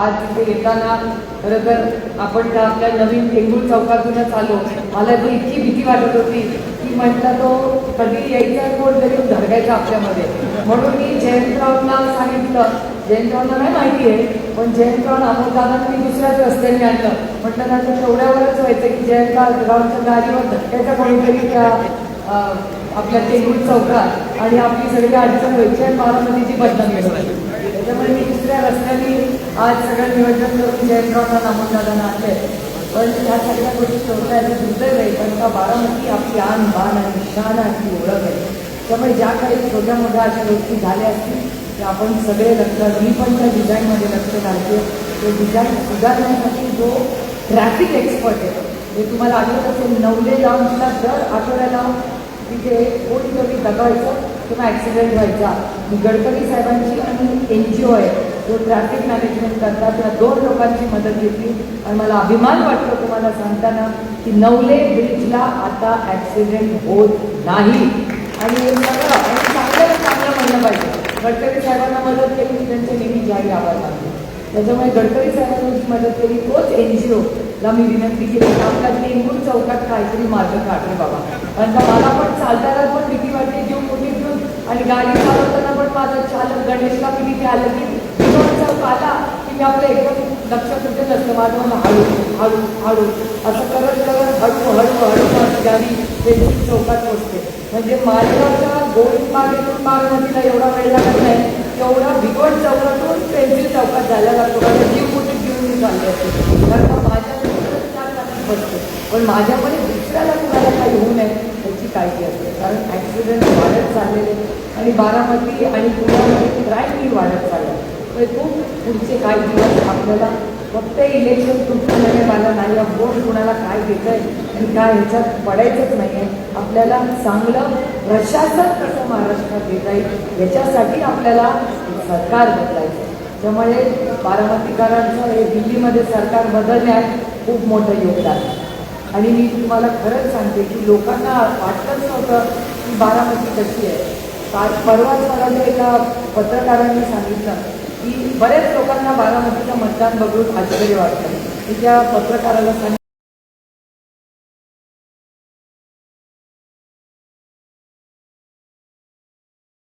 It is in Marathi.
आज इथे येताना खरं तर आपण त्या आपल्या नवीन टेंगूळ चौकातूनच आलो. मला तर इतकी भीती वाटत होती की म्हटलं तो कधी यायचा कोण तरी धडकायचा आपल्यामध्ये. म्हणून मी जयंतरावना सांगितलं. जयंतरावना नाही माहिती आहे पण जयंतराव अमोलदादांना मी दुसऱ्याच रस्त्याने आणलं. म्हटलं त्याचं तेवढ्यावरच व्हायचं की जयंतरावच्या गाडीवर धक्क्याचा कोणीतरी त्या अं, आपल्या टेंगूळ चौकात. आणि आपली सगळी अडचण व्हायची आणि बारामतीची बदनामी मिळवायची त्याच्यामुळे आज सगळं नियोजन करून जयंतरावना नामोदाना आणले पण ह्या सगळ्या गोष्टी शोधण्याचं दुर्दैव आहे. कारण का बारामती आपली आन बाण आणि शान आपली ओळख आहे. त्यामुळे ज्या काही छोट्या मोठ्या अशा गोष्टी झाल्या असतील त्या आपण सगळे लक्ष मी पण त्या डिझाईनमध्ये लक्ष घालते. ते डिझाईन सुधारण्यासाठी जो ट्रॅफिक एक्सपर्ट आहे हे तुम्हाला आठवत असेल नवले लावूनला दर आठवड्याला तिथे कोणीतरी दगावायचं किंवा ॲक्सिडेंट व्हायचा. मी गडकरी साहेबांची आणि एन जी ओ आहे. जो ट्रॅफिक मॅनेजमेंट करतात त्या दोन लोकांची मदत घेतली. आणि मला अभिमान वाटतो तुम्हाला सांगताना की नवले ब्रिजला आता ॲक्सिडेंट होत नाही. आणि सगळं आणि चांगलं चांगलं म्हणलं पाहिजे. गडकरी साहेबांना मदत केली त्यांचे नेहमी जाहीर आवाज लागले त्याच्यामुळे गडकरी साहेबांनी मदत केली तोच एन जी ओ ला मी विनंती केली की आपल्या टेंगूर चौकात काहीतरी मार्ग काढले बाबा. कारण का मला पण चालताना पण भीती वाटते जीव कुठे घेऊन आणि गाडी चालवताना पण माझा चालक गणेशला मी तिथे आलं की विनोद चौक आला की मी आपलं एकदम लक्ष कुठे नसतं माझं मला हळू हळू हळू. असं करत करत हळू हळू हळू माझी गाडी टेंगूर चौकात पोचते. म्हणजे माझ्याच्या गोविंद मार्गेतून बारामतीला एवढा वेळ लागत नाही. तेवढा भिगवण चौकातून पेन्सिल चौकात जायला लागतो. कारण जीव कुठे घेऊन मी चालले असते कारण माझ्या पण माझ्यामध्ये दुसऱ्याला कुणाला काही होऊ नये याची काळजी असते. कारण ॲक्सिडेंट वाढत चाललेले आणि बारामती आणि पुण्यामध्ये क्राईमही वाढत चाललं. म्हणजे खूप पुढचे काही दिवस आपल्याला फक्त इलेक्शन तुटण्याने मला नाही या वोट कुणाला काय देत आहे आणि काय ह्याच्यात पडायचंच नाही आहे आपल्याला चांगलं प्रशासन कसं महाराष्ट्रात देता येईल याच्यासाठी आपल्याला सरकार बदलायचं त्यामुळे बारामतीकरांचं हे दिल्लीमध्ये सरकार बदलण्यात खूप मोठं योगदान आहे. आणि मी तुम्हाला खरंच सांगते की लोकांना वाटतच नव्हतं की बारामती कशी आहे. काल परवाच मला ते एका पत्रकारांनी सांगितलं की बऱ्याच लोकांना बारामतीचं मतदान बघून आश्चर्य वाटतं. मी त्या पत्रकाराला सांगितलं.